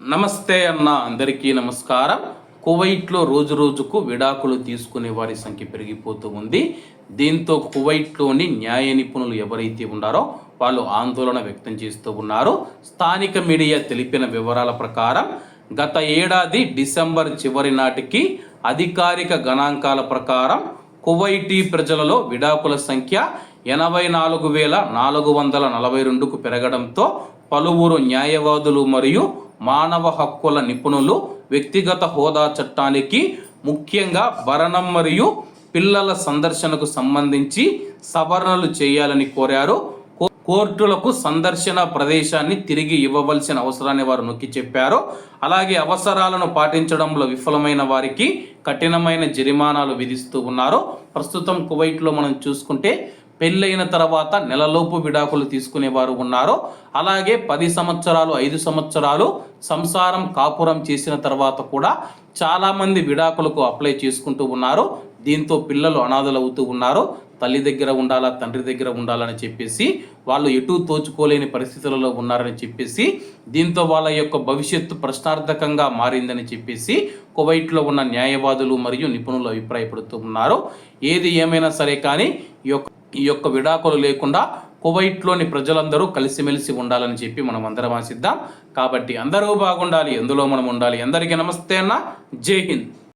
నమస్తే అన్న అందరికీ నమస్కారం. కువైట్లో రోజు రోజుకు విడాకులు తీసుకునే వారి సంఖ్య పెరిగిపోతూ ఉంది. దీంతో కువైట్లోని న్యాయ నిపుణులు ఎవరైతే ఉన్నారో వాళ్ళు ఆందోళన వ్యక్తం చేస్తూ ఉన్నారు. స్థానిక మీడియా తెలిపిన వివరాల ప్రకారం గత ఏడాది డిసెంబర్ చివరి నాటికి అధికారిక గణాంకాల ప్రకారం కువైటీ ప్రజలలో విడాకుల సంఖ్య ఎనభై నాలుగు వేల నాలుగు వందల నలభై రెండుకు పెరగడంతో పలువురు న్యాయవాదులు మరియు మానవ హక్కుల నిపుణులు వ్యక్తిగత హోదా చట్టానికి ముఖ్యంగా భరణం మరియు పిల్లల సందర్శనకు సంబంధించి సవరణలు చేయాలని కోరారు. కో- కోర్టులకు సందర్శన ప్రదేశాన్ని తిరిగి ఇవ్వవలసిన అవసరాన్ని వారు నొక్కి చెప్పారు. అలాగే అవసరాలను పాటించడంలో విఫలమైన వారికి కఠినమైన జరిమానాలు విధిస్తూ ఉన్నారు. ప్రస్తుతం కువైట్లో మనం చూసుకుంటే పెళ్ళైన తర్వాత నెలలోపు విడాకులు తీసుకునేవారు ఉన్నారు. అలాగే పది సంవత్సరాలు ఐదు సంవత్సరాలు సంసారం కాపురం చేసిన తర్వాత కూడా చాలామంది విడాకులకు అప్లై చేసుకుంటూ ఉన్నారు. దీంతో పిల్లలు అనాథలు అవుతూ ఉన్నారు. తల్లి దగ్గర ఉండాలా తండ్రి దగ్గర ఉండాలని చెప్పేసి వాళ్ళు ఎటు తోచుకోలేని పరిస్థితులలో ఉన్నారని చెప్పేసి దీంతో వాళ్ళ యొక్క భవిష్యత్తు ప్రశ్నార్థకంగా మారిందని చెప్పేసి కువైట్లో ఉన్న న్యాయవాదులు మరియు నిపుణులు అభిప్రాయపడుతూ ఉన్నారు. ఏది ఏమైనా సరే కానీ ఈ యొక్క ఈ యొక్క విడాకులు లేకుండా కువైట్లోని ప్రజలందరూ కలిసిమెలిసి ఉండాలని చెప్పి మనం అందరం ఆశిద్దాం. కాబట్టి అందరూ బాగుండాలి ఎందులో మనం ఉండాలి? అందరికీ నమస్తే అన్న. జై హింద్.